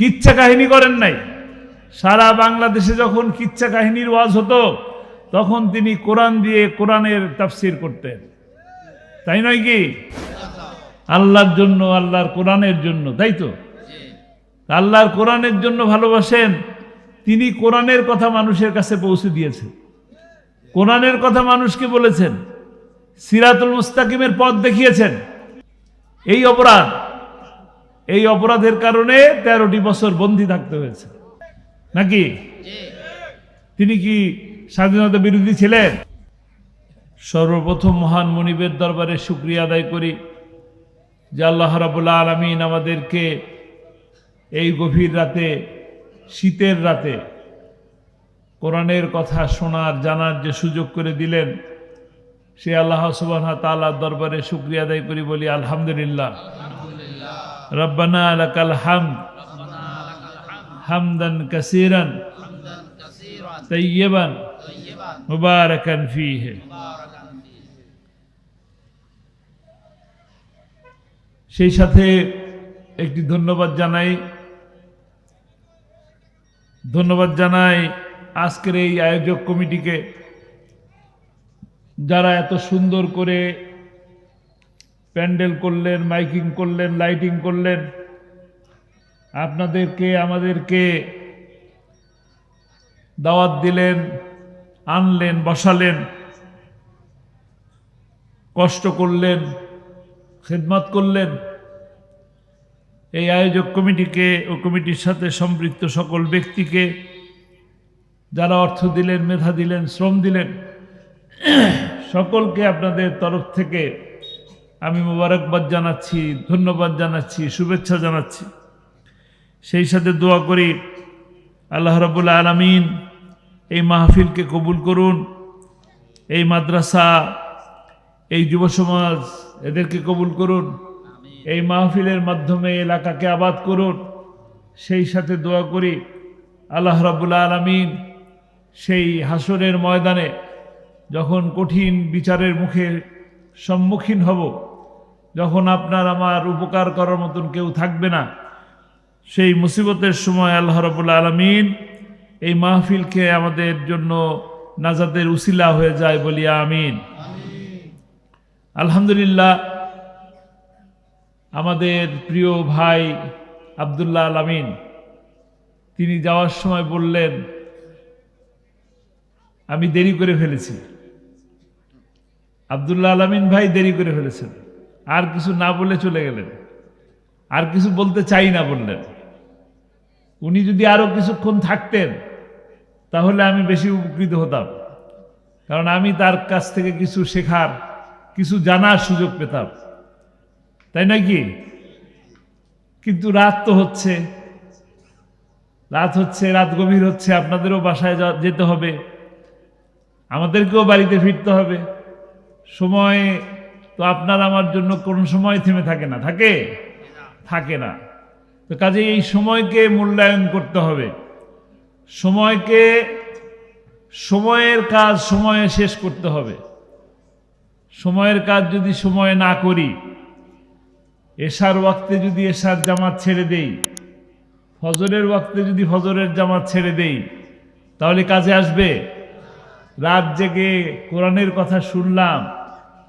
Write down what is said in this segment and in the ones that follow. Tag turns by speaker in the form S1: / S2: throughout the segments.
S1: কিচ্ছা কাহিনী করেন নাই। সারা বাংলাদেশে যখন কিচ্ছা কাহিনীর ওয়াজ হতো, তখন তিনি কোরআন দিয়ে কোরআনের তাফসির করতেন। তাই নয় কি? আল্লাহর জন্য, আল্লাহর কোরআনের জন্য, তাই তো? আল্লাহর কোরআনের জন্য ভালোবাসেন, তিনি কোরআনের কথা মানুষের কাছে পৌঁছে দিয়েছেন। কোরআনের কথা মানুষকে বলেছেন? সিরাতুল মুস্তাকিমের পথ দেখিয়েছেন। এই অপরাধ এই অপরাধের কারণে তেরোটি বছর বন্দী থাকতে হয়েছে। নাকি? তিনি কি স্বাধীনতা বিরোধী ছিলেন? সর্বপ্রথম মহান মনিবের দরবারে শুক্রিয়া আদায় করি যে আল্লাহ রাবুল্লাহ আলমিন আমাদেরকে এই গভীর রাতে শীতের রাতে কোরআনের কথা শোনার জানার যে সুযোগ করে দিলেন সে আল্লাহ সুবাহ তালার দরবারে শুক্রিয়া আদায় করি বলি আলহামদুলিল্লাহ। রব্বানা লাকাল হামদ হামদান কাসিরান। তৈয়বান মুবারাকান ফিহে। সেই সাথে একটি ধন্যবাদ জানাই। ধন্যবাদ জানাই আজকের এই আয়োজক কমিটিকে, যারা এত সুন্দর করে প্যান্ডেল করলেন, মাইকিং করলেন, লাইটিং করলেন। আপনাদেরকে, আমাদেরকে দাওয়াত দিলেন, আনলেন, বসালেন। কষ্ট করলেন, খেদমত করলেন। এই আয়োজক কমিটিকে ও কমিটির সাথে সম্পৃক্ত সকল ব্যক্তিকে যারা অর্থ দিলেন, মেধা দিলেন, শ্রম দিলেন, সকলকে আপনাদের তরফ থেকে আমি মোবারকবাদ জানাচ্ছি, ধন্যবাদ জানাচ্ছি, শুভেচ্ছা জানাচ্ছি। সেই সাথে দোয়া করি, আল্লাহ রাবুল্লা আলমিন এই মাহফিলকে কবুল করুন, এই মাদ্রাসা, এই যুব সমাজ এদেরকে কবুল করুন, এই মাহফিলের মাধ্যমে এলাকাকে আবাদ করুন। সেই সাথে দোয়া করি, আল্লাহ রাবুল্লা আলমিন সেই হাসরের ময়দানে যখন কঠিন বিচারের মুখে সম্মুখীন হব যখন আপনার আমার উপকার করার মতন কেউ থাকবে না, সেই মুসিবতের সময় আল্লাহ রবুল্লা আলমিন এই মাহফিলকে আমাদের জন্য নাজাদের উসিলা হয়ে যায় বলি আমিন। আলহামদুলিল্লাহ, আমাদের প্রিয় ভাই আবদুল্লাহ আলামিন তিনি যাওয়ার সময় বললেন, আমি দেরি করে ফেলেছি। আবদুল্লাহ আলামিন ভাই দেরি করে ফেলেছেন। আর কিছু না বলে চলে গেলেন। আর কিছু বলতে চাই না বললেন। উনি যদি আরও কিছুক্ষণ থাকতেন, তাহলে আমি বেশি উপকৃত হতাম। কারণ আমি তার কাছ থেকে কিছু শেখার, কিছু জানার সুযোগ পেতাম। তাই নাকি কিন্তু রাত তো হচ্ছে। রাত হচ্ছে, রাত গভীর হচ্ছে, আপনাদেরও বাসায় যেতে হবে। আমাদেরকেও বাড়িতে ফিরতে হবে। সময় তো আপনার আমার জন্য কোন সময় থেমে থাকে না, থাকে? থাকে না। তো কাজে এই সময়কে মূল্যায়ন করতে হবে। সময়কে, সময়ের কাজ সময়ে শেষ করতে হবে। সময়ের কাজ যদি সময়ে না করি, এশার ওয়াক্তে যদি এশার জামাত ছেড়ে দেই, ফজরের ওয়াক্তে যদি ফজরের জামাত ছেড়ে দেই, তাহলে কাজে আসবে? রাত জেগে কোরআনের কথা শুনলাম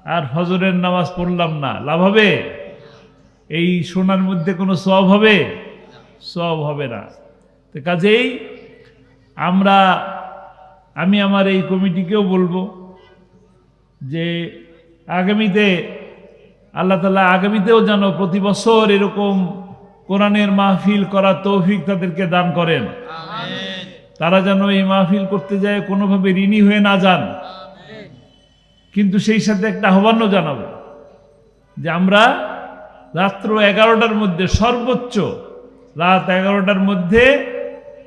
S1: আর ফজরের নামাজ পড়লাম না। লাভ হবে? এই সোনার মধ্যে কোনো সব হবে? সব হবে না। তো কাজেই আমরা আমি আমার এই কমিটিকেও বলব যে আগামীতে আল্লাহ তালা আগামীতেও যেন প্রতি বছর এরকম কোরআনের মাহফিল করার তৌফিক তাদেরকে দান করেন। তারা যেন এই মাহফিল করতে যায় কোনোভাবে ঋণী হয়ে না যান। কিন্তু সেই সাথে একটা আহ্বানও জানাব যে আমরা রাত্র এগারোটার মধ্যে সর্বোচ্চ রাত এগারোটার মধ্যে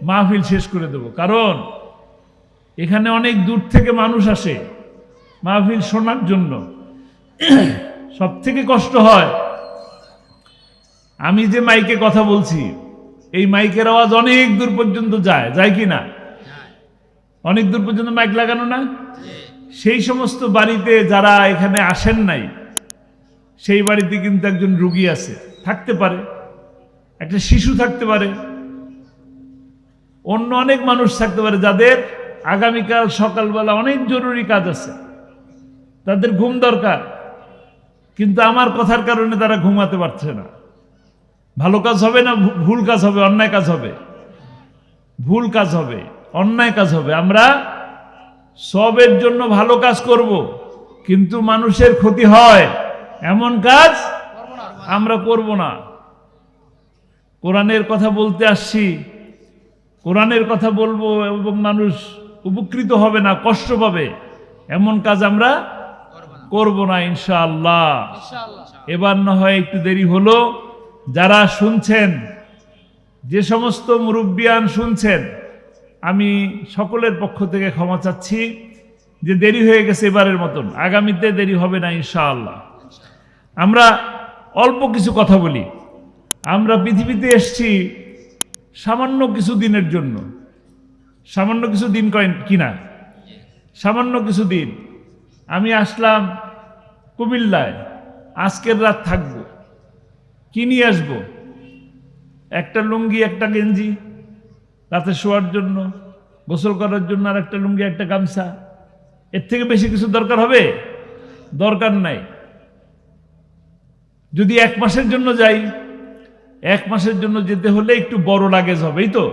S1: মাহফিল শেষ করে দেব। কারণ এখানে অনেক দূর থেকে মানুষ আসে মাহফিল শোনার জন্য। সব থেকে কষ্ট হয়, আমি যে মাইকে কথা বলছি, এই মাইকের আওয়াজ অনেক দূর পর্যন্ত যায় যায় কি না অনেক দূর পর্যন্ত মাইক লাগানো না? সেই সমস্ত বাড়িতে যারা এখানে আসেন নাই, সেই বাড়িতে কিন্তু একজন রুগী আছে, থাকতে পারে, একটা শিশু থাকতে পারে, অন্য অনেক মানুষ থাকতে পারে যাদের আগামীকাল সকালবেলা অনেক জরুরি কাজ আছে, তাদের ঘুম দরকার, কিন্তু আমার কথার কারণে তারা ঘুমাতে পারছে না। ভালো কাজ হবে না ভুল কাজ হবে, অন্যায় কাজ হবে? ভুল কাজ হবে, অন্যায় কাজ হবে। আমরা সবের জন্য ভালো কাজ করব, কিন্তু মানুষের ক্ষতি হয়। এমন কাজ আমরা করব না। কোরআনের কথা বলতে আসছি। কোরআনের কথা বলব এবং মানুষ উপকৃত হবে না, কষ্ট পাবে। এমন কাজ আমরা করব না, ইনশাআল্লাহ। এবার না হয় একটু দেরি হলো। যারা শুনছেন, যে সমস্ত মুরব্বিয়ান শুনছেন আমি সকলের পক্ষ থেকে ক্ষমা চাচ্ছি যে দেরি হয়ে গেছে এবারের মতন। আগামীতে দেরি হবে না, ইনশাআল্লাহ। আমরা অল্প কিছু কথা বলি। আমরা পৃথিবীতে এসছি সামান্য কিছু দিনের জন্য। সামান্য কিছু দিন কয়েন কিনা? সামান্য কিছু দিন। আমি আসলাম কুমিল্লায়। আজকের রাত থাকব। কি নিয়ে আসব? একটা লুঙ্গি, একটা গেঞ্জি? রাতে শোয়ার জন্য, গোসল করার জন্য আর একটা লুঙ্গি, একটা গামছা। এর থেকে বেশি কিছু দরকার হবে? দরকার নাই। যদি এক মাসের জন্য যাই, এক মাসের জন্য যেতে হলে একটু বড় লাগেজ হবে এই তো।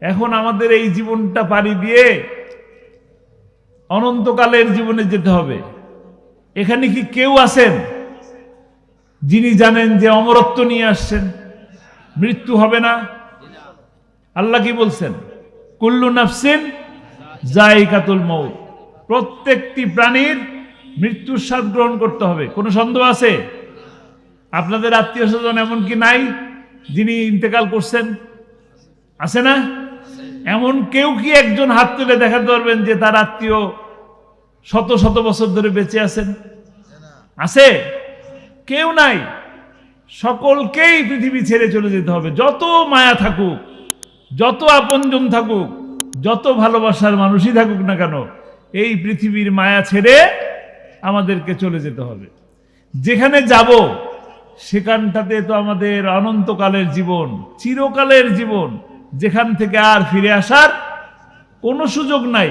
S1: এখন আমাদের এই জীবনটা পাড়ি দিয়ে অনন্তকালের জীবনে যেতে হবে। এখানে কি কেউ আছেন যিনি জানেন যে অমরত্ব নিয়ে আসছেন? মৃত্যু হবে না। আল্লাহ কি বলছেন? কুল্লু নাফসিন জায়কাতুল মৌত প্রত্যেকটি প্রাণীর মৃত্যুর স্বাদ গ্রহণ করতে হবে। কোনো সন্দেহ আছে? আপনাদের আত্মীয় স্বজন এমন কি নাই যিনি ইন্তেকাল করছেন? আছে না? এমন কেউ কি একজন হাত তুলে দেখাতে পারবেন যে তার আত্মীয় শত শত বছর ধরে বেঁচে আছেন? আছে? কেউ নাই। সকলকেই পৃথিবী ছেড়ে চলে যেতে হবে। যত মায়া থাকুক যত আপনজন থাকুক, যত ভালোবাসার মানুষই থাকুক না কেন, এই পৃথিবীর মায়া ছেড়ে আমাদেরকে চলে যেতে হবে। যেখানে যাব, সেখানটাতে তো আমাদের অনন্তকালের জীবন, চিরকালের জীবন, যেখান থেকে আর ফিরে আসার কোনো সুযোগ নাই।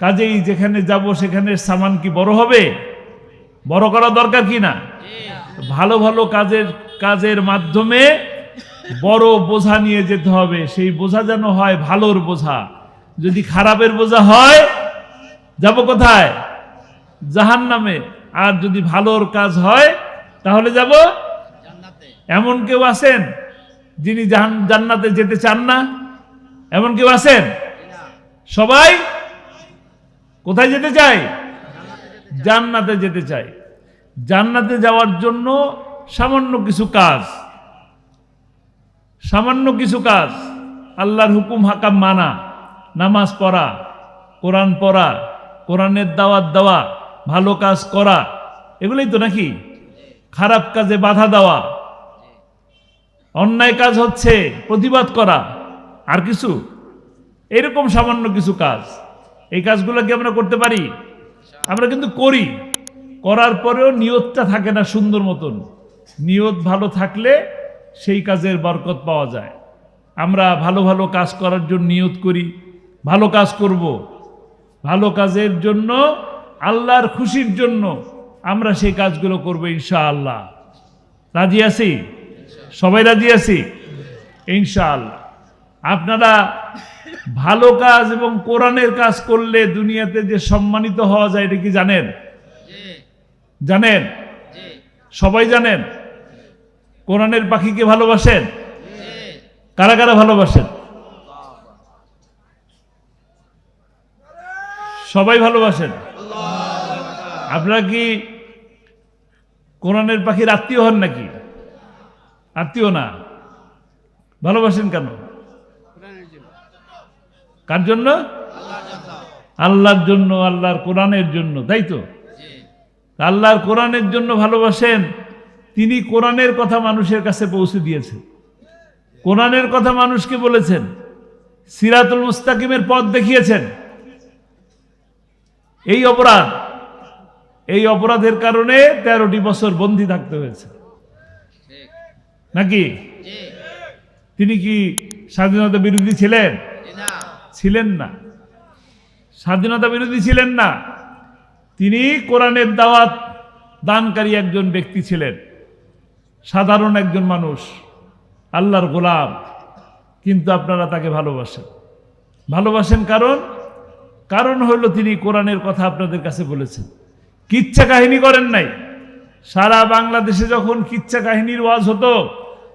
S1: কাজেই যেখানে যাব, সেখানের সামান কি বড় হবে? বড় করা দরকার কি না? ভালো ভালো কাজের কাজের মাধ্যমে বড় বোঝা নিয়ে যেতে হবে সেই বোঝা যেন হয় ভালোর বোঝা। যদি খারাপের বোঝা হয় যাব কোথায়? জাহান নামে আর যদি ভালোর কাজ হয় তাহলে যাব এমন কেউ আছেন যিনি জান্নাতে যেতে চান না? এমন কেউ আছেন? সবাই কোথায় যেতে চায়? জান্নাতে যেতে চাই জান্নাতে যাওয়ার জন্য সামান্য কিছু কাজ। সামান্য কিছু কাজ, আল্লাহর হুকুম হাকাম মানা, নামাজ পড়া, কোরআন পড়া, কোরআনের দাওয়াত দেওয়া, ভালো কাজ করা, এগুলোই তো নাকি খারাপ কাজে বাধা দেওয়া। অন্যায় কাজ হচ্ছে প্রতিবাদ করা, আর কিছু? এরকম সামান্য কিছু কাজ। এই কাজগুলো কি আমরা করতে পারি? আমরা কিন্তু করি। করার পরেও নিয়তটা থাকে না সুন্দর মতন। নিয়ত ভালো থাকলে সেই কাজের বরকত পাওয়া যায়। আমরা ভালো ভালো কাজ করার জন্য নিয়ত করি ভালো কাজ করব। ভালো কাজের জন্য আল্লাহর খুশির জন্য আমরা সেই কাজগুলো করব ইনশাআল্লাহ। রাজি আছি? সবাই রাজি আছি? ইনশাআল্লাহ। আপনারা ভালো কাজ এবং কোরআনের কাজ করলে দুনিয়াতে যে সম্মানিত হওয়া যায় এটা কি জানেন? জানেন? সবাই জানেন? কোরআনের পাখিকে ভালোবাসেন? কারা কারা ভালোবাসেন? সবাই ভালোবাসেন? আপনারা কি কোরআনের পাখির আত্মীয় হন নাকি? আত্মীয় না। ভালোবাসেন কেন? কার জন্য? আল্লাহর জন্য, আল্লাহর কোরআনের জন্য, তাই তো? আল্লাহর কোরআনের জন্য ভালোবাসেন? তিনি কোরআনের কথা মানুষের কাছে পৌঁছে দিয়েছেন। কোরআনের কথা মানুষকে বলেছেন। সিরাতুল মুস্তাকিমের পথ দেখিয়েছেন। এই অপরাধ, এই অপরাধের কারণে তেরোটি বছর বন্দি থাকতে হয়েছে। নাকি? তিনি কি স্বাধীনতা বিরোধী ছিলেন? ছিলেন না। স্বাধীনতা বিরোধী ছিলেন না। তিনি কোরআনের দাওয়াত দানকারী একজন ব্যক্তি ছিলেন। সাধারণ একজন মানুষ, আল্লাহর গোলাম, কিন্তু আপনারা তাকে ভালোবাসেন। ভালোবাসেন কারণ? কারণ হলো তিনি কোরআনের কথা আপনাদের কাছে বলেছেন। কিচ্ছা কাহিনী করেন নাই। সারা বাংলাদেশে যখন কিচ্ছা কাহিনীর ওয়াজ হতো,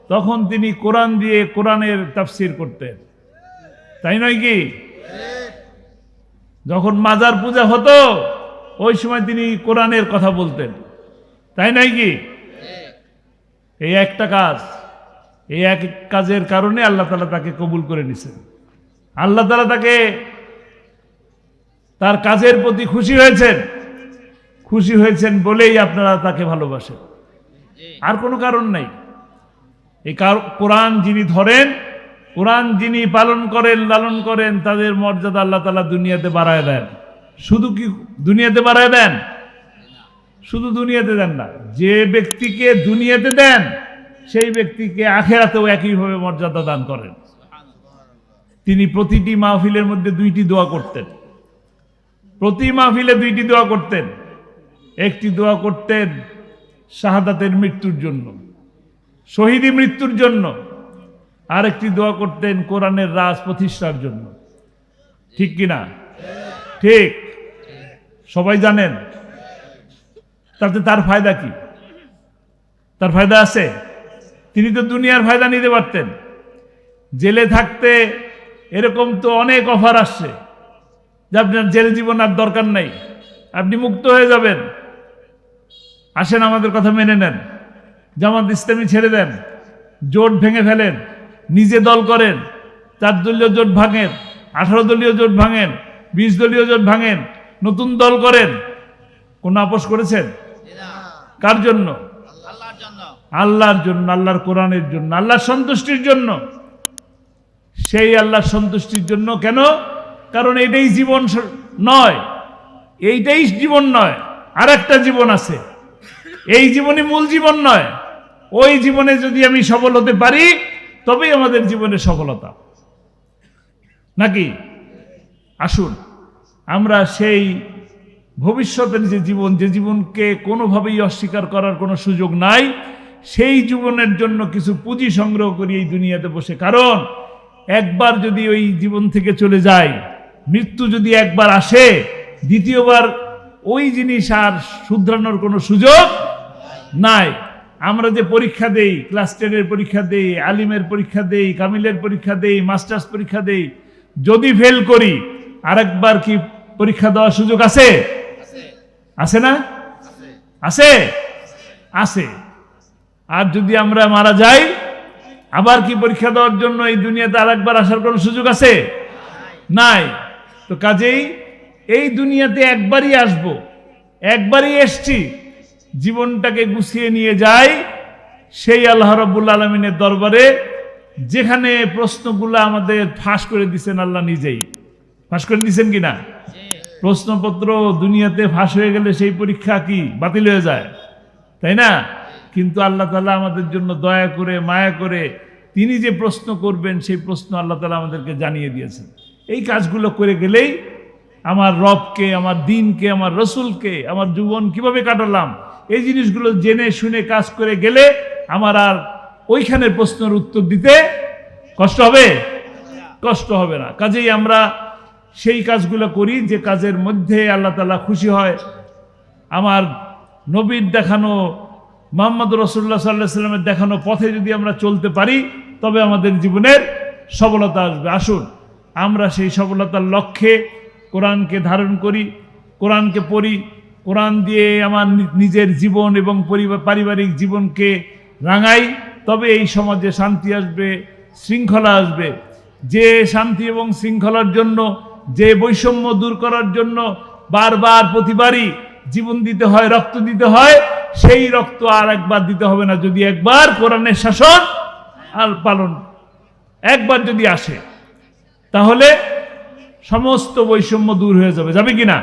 S1: তখন তিনি কোরআন দিয়ে কোরআনের তাফসির করতেন। তাই নয় কি? যখন মাজার পূজা হতো, ওই সময় তিনি কোরআনের কথা বলতেন। তাই নয় কি? এই একটা কাজ, এই এক কাজের কারণে আল্লাহ তালা তাকে কবুল করে নিছেন। আল্লাহ তালা তাকে তার কাজের প্রতি খুশি হয়েছেন। খুশি হয়েছেন বলেই আপনারা তাকে ভালোবাসেন। আর কোনো কারণ নাই। এই কার- কোরআন যিনি ধরেন, কোরআন যিনি পালন করেন, লালন করেন, তাদের মর্যাদা আল্লাহ তালা দুনিয়াতে বাড়ায় দেন। শুধু কি দুনিয়াতে বাড়ায় দেন? শুধু দুনিয়াতে দেন না, যে ব্যক্তিকে দুনিয়াতে দেন, সেই ব্যক্তিকে আখেরাতেও একইভাবে মর্যাদা দান করেন। তিনি প্রতিটি মাহফিলের মধ্যে দুইটি দোয়া করতেন। প্রতি মাহফিলে দুইটি দোয়া করতেন। একটি দোয়া করতেন শাহাদাতের মৃত্যুর জন্য, শহীদি মৃত্যুর জন্য। আরেকটি দোয়া করতেন কোরআনের রাজ প্রতিষ্ঠার জন্য। ঠিক কিনা ঠিক। সবাই জানেন তাতে তার ফায়দা কি? তার ফায়দা আছে? তিনি তো দুনিয়ার ফায়দা নিতে পারতেন। জেলে থাকতে এরকম তো অনেক অফার আসছে যে আপনার জেল জীবন আর দরকার নাই। আপনি মুক্ত হয়ে যাবেন। আসেন আমাদের কথা মেনে নেন। জামাত ইসলামী ছেড়ে দেন। জোট ভেঙে ফেলেন। নিজে দল করেন। চার দলীয় জোট ভাঙেন, আঠারো দলীয় জোট ভাঙেন, বিশ দলীয় জোট ভাঙেন, নতুন দল করেন। কোনো আপোষ করেছেন? কার জন্য?
S2: আল্লাহর জন্য।
S1: আল্লাহর কোরআনের জন্য আল্লাহর সন্তুষ্টির জন্য। সেই আল্লাহর সন্তুষ্টির জন্য কেন? কারণ এটাই জীবন নয়। এইটাই জীবন নয়। আর একটা জীবন আছে। এই জীবনই মূল জীবন নয়। ওই জীবনে যদি আমি সফল হতে পারি তবেই আমাদের জীবনে সফলতা। নাকি? আসুন আমরা সেই ভবিষ্যতের যে জীবন, যে জীবনকে কোনোভাবেই অস্বীকার করার কোনো সুযোগ নাই, সেই জীবনের জন্য কিছু পুঁজি সংগ্রহ করি এই দুনিয়াতে বসে। কারণ, একবার যদি ওই জীবন থেকে চলে যায়, মৃত্যু যদি একবার আসে, দ্বিতীয়বার ওই জিনিস আর শুধরানোর কোনো সুযোগ নাই। আমরা যে পরীক্ষা দেই, ক্লাস টেনের পরীক্ষা দেই, আলিমের পরীক্ষা দেই, কামিলের পরীক্ষা দেই, মাস্টার্স পরীক্ষা দেই, যদি ফেল করি, আরেকবার কি পরীক্ষা দেওয়ার সুযোগ আছে?
S2: আছে
S1: না?
S2: আছে?
S1: আছে। আর যদি আমরা মারা যাই, আবার কি পরীক্ষা দেওয়ার জন্য এই দুনিয়াতে আর একবার আসার কোনো সুযোগ আছে? নাই। তো কাজেই এই দুনিয়াতে একবারই আসব, একবারই এসছি, জীবনটাকে গুছিয়ে নিয়ে যাই সেই আল্লাহ রব্বুল আলমিনের দরবারে, যেখানে প্রশ্নগুলো আমাদের ফাঁস করে দিছেন আল্লাহ নিজেই। ফাঁস করে দিছেন কি না
S2: জি
S1: প্রশ্নপত্র দুনিয়াতে ফাঁস হয়ে গেলে সেই পরীক্ষা কি? বাতিল হয়ে যায়। তাই না? কিন্তু আল্লাহ তালা আমাদের জন্য দয়া করে, মায়া করে তিনি যে প্রশ্ন করবেন, সেই প্রশ্ন আল্লাহ তালা আমাদেরকে জানিয়ে দিয়েছেন। এই কাজগুলো করে গেলেই আমার রবকে, আমার দিনকে, আমার রসুলকে, আমার জীবন কীভাবে কাটালাম? এই জিনিসগুলো জেনে শুনে কাজ করে গেলে আমার আর ওইখানের প্রশ্নের উত্তর দিতে কষ্ট হবে? কষ্ট হবে না। কাজেই আমরা সেই কাজগুলো করি যে কাজের মধ্যে আল্লাহ তালা খুশি হয়। আমার নবীর দেখানো, মোহাম্মদ রসুল্লাহ সাল্লাহ সাল্লামের দেখানো পথে যদি আমরা চলতে পারি, তবে আমাদের জীবনের সফলতা আসবে। আসুন, আমরা সেই সফলতার লক্ষ্যে কোরআনকে ধারণ করি, কোরআনকে পড়ি, কোরআন দিয়ে আমার নিজের জীবন এবং পরিবার, পারিবারিক জীবনকে রাঙাই, তবে এই সমাজে শান্তি আসবে, শৃঙ্খলা আসবে। যে শান্তি এবং শৃঙ্খলার জন্য যে বৈষম্য দূর করার জন্য বারবার প্রতিবারই জীবন দিতে হয়, রক্ত দিতে হয়, সেই রক্ত আর একবার দিতে হবে না। যদি একবার কোরআনের শাসন আর পালন একবার যদি আসে, তাহলে সমস্ত বৈষম্য দূর হয়ে যাবে। যাবে কি না?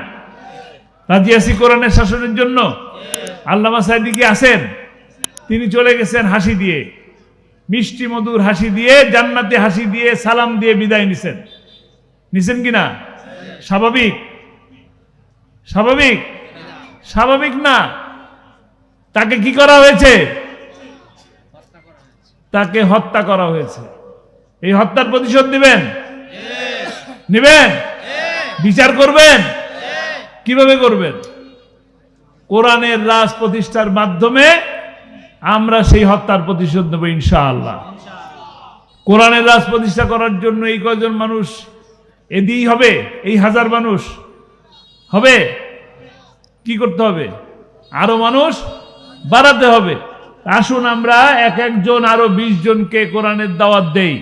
S1: রাজি আছি কোরআনের শাসনের জন্য? আল্লামা সাইদি কি আছেন? তিনি চলে গেছেন হাসি দিয়ে। মিষ্টি মধুর হাসি দিয়ে, জান্নাতে হাসি দিয়ে, সালাম দিয়ে বিদায় নিছেন। নিছেন কিনা? স্বাভাবিক। স্বাভাবিক? স্বাভাবিক না? তাকে কি করা হয়েছে? তাকে হত্যা করা হয়েছে। এই হত্যার প্রতিশোধ নেবেন? নেবেন? বিচার করবেন? কীভাবে করবেন? কোরআনের রাজ প্রতিষ্ঠার মাধ্যমে আমরা সেই হত্যার প্রতিশোধ নেব ইনশাআল্লাহ। কোরআনের রাজ প্রতিষ্ঠা করার জন্য এই কয়জন মানুষ এদিই হবে, এই হাজার মানুষ। হবে? কি করতে হবে? আরও মানুষ বাড়াতে হবে। আসুন আমরা এক একজন, আরও বিশ জনকে কোরআনের দাওয়াত দেই।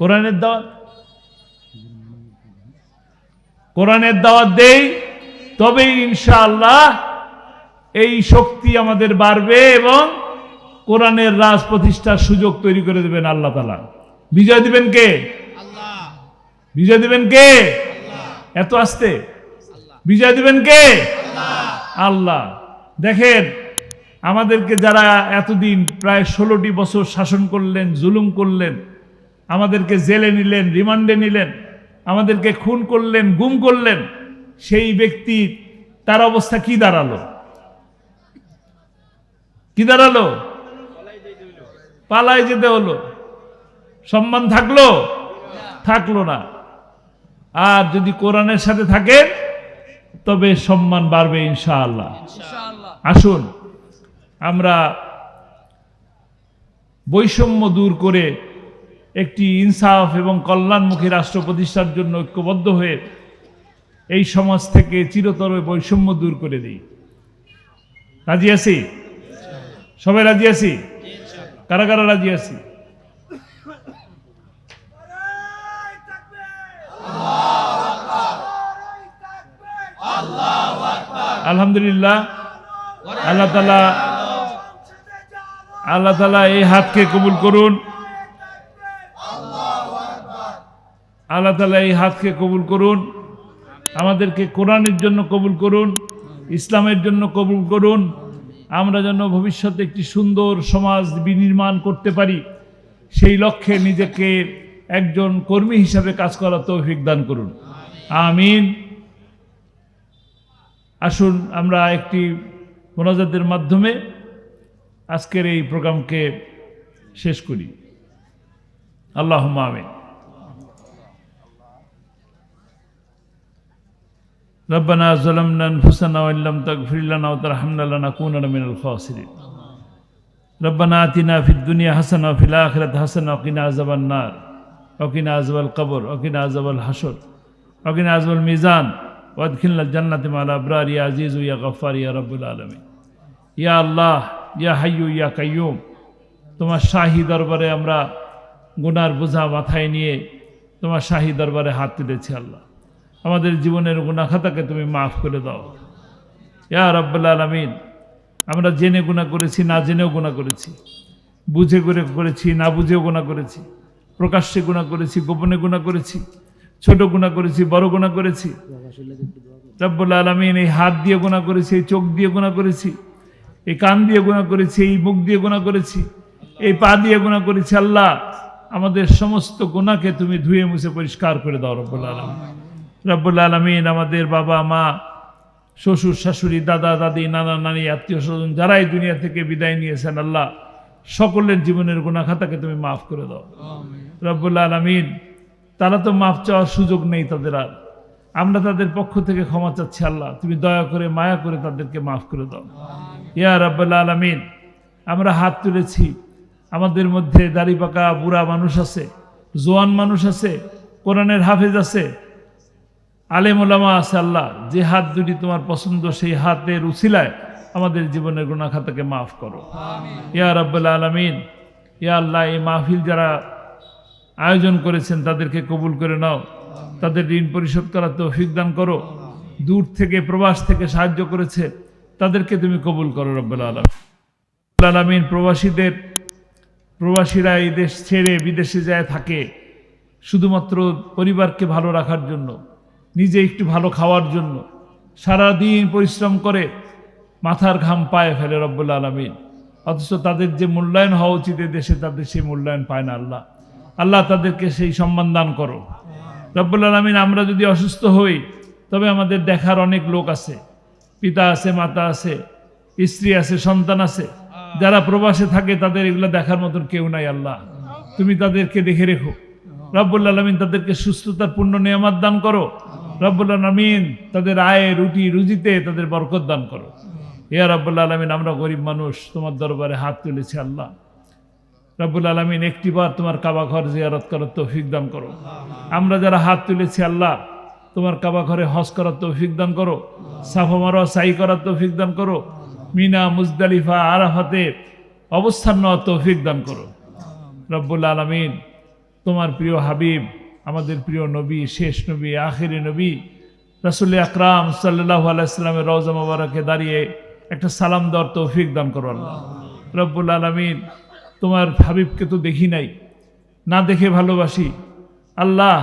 S1: কোরআনের দাওয়াত? কোরআনের দাওয়াত দেই, তবেই ইনশাআল্লাহ এই শক্তি আমাদের বাড়বে এবং কোরআনের রাজ প্রতিষ্ঠার সুযোগ তৈরি করে দেবেন আল্লাহ তালা বিজয় দিবেন কে? বিজয় দিবেন কে? এত আসতে। বিজয় দিবেন কে? আল্লাহ। দেখেন আমাদেরকে যারা এতদিন প্রায় ষোলোটি বছর শাসন করলেন জুলুম করলেন আমাদেরকে জেলে নিলেন রিমান্ডে নিলেন আমাদেরকে খুন করলেন গুম করলেন সেই ব্যক্তি তার অবস্থা কি দাঁড়াল? কি দাঁড়াল? পালায় যেতে হলো। সম্মান থাকল? থাকল না। আর যদি কোরআনের সাথে থাকেন তবে সম্মান বাড়বে ইনশাআল্লাহ। আসুন আমরা বৈষম্য দূর করে একটি ইনসাফ এবং কল্যাণমুখী রাষ্ট্র প্রতিষ্ঠার জন্য ঐক্যবদ্ধ হয়ে এই সমাজ থেকে চিরতর বৈষম্য দূর করে দিই। রাজি আছি? সবাই রাজি আছি? কারা কারা রাজি আছি? আলহামদুলিল্লাহ, আল্লাহ তালা আল্লাহ তালা এই হাতকে কবুল করুন। আল্লাহ তালা এই হাতকে কবুল করুন। আমাদেরকে কোরআনের জন্য কবুল করুন, ইসলামের জন্য কবুল করুন। আমরা যেন ভবিষ্যতে একটি সুন্দর সমাজ বিনির্মাণ করতে পারি। সেই লক্ষ্যে নিজেকে একজন কর্মী হিসাবে কাজ করার তৌফিক দান করুন। আমিন। আসুন আমরা একটি মোনাজাতের মাধ্যমে আজকের এই প্রোগ্রামকে শেষ করি আল্লাহ আমিন ربنا ظلمنا انفسنا وان لم تغفر لنا وترحمنا لنكونن من الخاسرين ربنا آتنا في الدنيا حسنه وفي الاخره حسنه وقنا عذاب النار وقنا عذاب القبر وقنا عذاب الحشر وقنا عذاب الميزان ওয়াদখিল্লা জান্নাতে মাল আবরার ইয়া আজিজ ইয়া গফার ইয়া রব্বুল আলমী ইয়া আল্লাহ, ইয়া হাইয়ু ইয়া কাইয়ুম তোমার শাহী দরবারে আমরা গুনার বোঝা মাথায় নিয়ে তোমার শাহী দরবারে হাত তুলেছি আল্লাহ। আমাদের জীবনের গুণাখাতাকে তুমি মাফ করে দাও। ইয়া রব্বুল আলমিন, আমরা জেনে গুণা করেছি, না জেনেও গুণা করেছি। বুঝে করে করেছি, না বুঝেও গুণা করেছি। প্রকাশ্যে গুণা করেছি, গোপনে গুণা করেছি। ছোট গুণা করেছি বড় গুণা করেছি। রব্বুল আলমিন এই হাত দিয়ে গুণা করেছি এই চোখ দিয়ে গুণা করেছি এই কান দিয়ে গুণা করেছি এই মুখ দিয়ে গুণা করেছি এই পা দিয়ে গুণা করেছি। আল্লাহ আমাদের সমস্ত গুণাকে তুমি ধুয়ে মুছে পরিষ্কার করে দাও রব্বুল আলমিন। রব্বুল আলমিন আমাদের বাবা মা শ্বশুর শাশুড়ি দাদা দাদি নানা নানি আত্মীয় স্বজন যারাই দুনিয়া থেকে বিদায় নিয়েছেন আল্লাহ সকলের জীবনের গুণাখাতাকে তুমি মাফ করে দাও। রব্বুল আলমিন তারা তো মাফ চাওয়ার সুযোগ নেই তাদের আর। আমরা তাদের পক্ষ থেকে ক্ষমা চাচ্ছি আল্লাহ। তুমি দয়া করে, মায়া করে তাদেরকে মাফ করে দাও। ইয়া রব্বুল আলমিন, আমরা হাত তুলেছি। আমাদের মধ্যে দাড়ি পাকা বুড়া মানুষ আছে, জোয়ান মানুষ আছে, কোরআনের হাফেজ আছে, আলেম ওলামা আছে আল্লাহ। যে হাত দুটি তোমার পছন্দ, সেই হাতের উছিলায় আমাদের জীবনের গুণাখাতাকে মাফ করো। ইয়া রব্বুল আলমিন, ইয়া আল্লাহ, এই মাহফিল যারা আয়োজন করেছেন, তাদেরকে কবুল করে নাও। তাদের ঋণ পরিশোধ করার তৌফিক দান করো। দূর থেকে, প্রবাস থেকে সাহায্য করেছে। তাদেরকে তুমি কবুল করো, রব্বুল আলম আলমিন, প্রবাসীদের, প্রবাসীরা এই দেশ ছেড়ে বিদেশে যায় থাকে শুধুমাত্র পরিবারকে ভালো রাখার জন্য, নিজে একটু ভালো খাওয়ার জন্য। সারা দিন পরিশ্রম করে মাথার ঘাম পায়ে ফেলে, রব্বুল আলমিন। অথচ তাদের যে মূল্যায়ন হওয়া উচিত দেশে, তাদের সেই মূল্যায়ন পায় না আল্লাহ। আল্লাহ তাদেরকে সেই সম্মান দান করো। রব্বুল আলমিন, আমরা যদি অসুস্থ হই, তবে আমাদের দেখার অনেক লোক আছে। পিতা আছে, মাতা আছে, স্ত্রী আছে, সন্তান আছে। যারা প্রবাসে থাকে, তাদের এগুলো দেখার মতন কেউ নাই আল্লাহ। তুমি তাদেরকে দেখে রেখো। রব্বুল আলমিন তাদেরকে সুস্থতার পূর্ণ নিয়ামত দান করো। রব্বুল আলমিন তাদের আয়ে, রুটি, রুজিতে তাদের বরকত দান করো। ইয়া রব্বুল আলমিন, আমরা গরিব মানুষ, তোমার দরবারে হাত তুলেছি আল্লাহ। রব্বুল আলমিন একটিবার তোমার কাবা ঘর জিয়ারত করার তৌফিক দান করো। আমরা যারা হাত তুলেছি আল্লাহ, তোমার কাবা ঘরে করার তৌফিক দান করো, সাফা মারোয়া সাই করার তৌফিক দান করো, মিনা, মুজদালিফা, আরাফাতে অবস্থান নেওয়ার তৌফিক দান করো। রব্বুল আলমিন, তোমার প্রিয় হাবিব, আমাদের প্রিয় নবী, শেষ নবী, আখেরি নবী, রাসুল আকরাম সাল্লাহ আলাইস্লামের রওজা মোবারকে দাঁড়িয়ে একটা সালাম দেওয়ার তৌফিক দান করো আল্লাহ। রব্বুল আলমিন তোমার হাবিবকে তো দেখি নাই। না দেখে ভালোবাসি। আল্লাহ,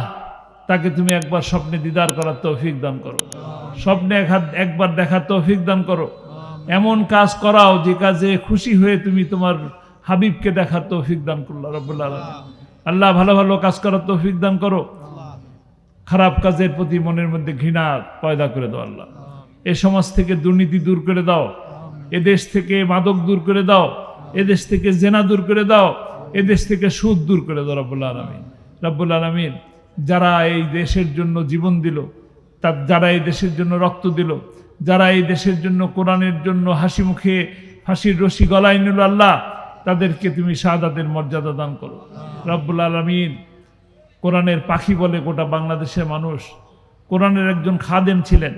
S1: তাকে তুমি একবার স্বপ্নে দিদার করার তৌফিক দান করো। স্বপ্নে একবার দেখার তৌফিক দান করো। এমন কাজ করাও যে কাজে খুশি হয়ে তুমি তোমার হাবিবকে দেখার তৌফিক দান করল রব্বুল আল্লাহ, ভালো ভালো কাজ করার তৌফিক দান করো। খারাপ কাজের প্রতি মনের মধ্যে ঘৃণা পয়দা করে দাও আল্লাহ। এ সমাজ থেকে দুর্নীতি দূর করে দাও। এ দেশ থেকে মাদক দূর করে দাও। এ দেশ থেকে জেনা দূর করে দাও, এদেশ থেকে সুদ দূর করে দাও রব্বুল আলমিন। রব্বুল আলমিন, যারা এই দেশের জন্য জীবন দিল, তার যারা এই দেশের জন্য রক্ত দিল, যারা এই দেশের জন্য কোরআনের জন্য হাসি মুখে ফাঁসির রশি গলায় নিল আল্লাহ, তাদেরকে তুমি শাহাদাতের মর্যাদা দান করো। রব্বুল আলমিন, কোরআনের পাখি বলে গোটা বাংলাদেশের মানুষ, কোরআনের একজন খাদেম ছিলেন,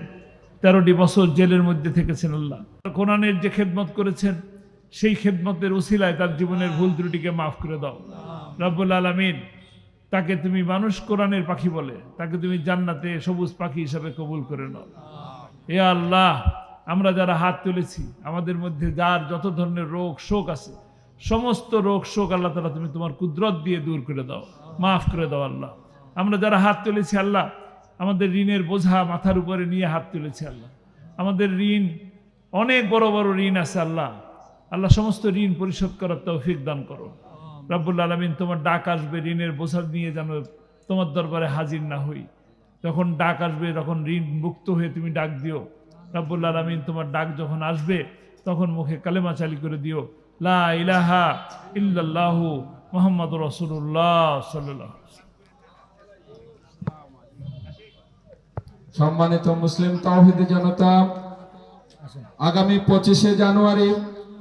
S1: তেরোটি বছর জেলের মধ্যে থেকেছেন আল্লাহ। কোরআনের যে খেদমত করেছেন সেই খেদমতের উসিলায় তার জীবনের ভুল ত্রুটিকে মাফ করে দাও। রব্বুল আলমিন তাকে তুমি মানুষ কোরআনের পাখি বলে, তাকে তুমি জান্নাতে সবুজ পাখি হিসাবে কবুল করে নাও। এ আল্লাহ, আমরা যারা হাত তুলেছি, আমাদের মধ্যে যার যত ধরনের রোগ শোক আছে, সমস্ত রোগ শোক আল্লাহ তালা তুমি তোমার কুদরত দিয়ে দূর করে দাও, মাফ করে দাও আল্লাহ। আমরা যারা হাত তুলেছি আল্লাহ, আমাদের ঋণের বোঝা মাথার উপরে নিয়ে হাত তুলেছি আল্লাহ। আমাদের ঋণ, অনেক বড় বড় ঋণ আছে আল্লাহ। আল্লাহ সমস্ত ঋণ পরিশোধ করার তৌফিক দান করো। রব্বুল আলমিন তোমার ডাক আসবে ঋণের বোঝা নিয়ে যেন তোমার দরবারে হাজির না হই। যখন ডাক আসবে তখন ঋণ মুক্ত হয়ে তুমি ডাক দিও। রব্বুল আলমিন তোমার ডাক যখন আসবে তখন মুখে কালেমা চালি করে দিও। লা ইলাহা ইল্লাল্লাহু মোহাম্মদ রসুল্লাহ সাল্লাহ
S2: সম্মানিত মুসলিম তাওহিদ জনতা আগামী পঁচিশে জানুয়ারি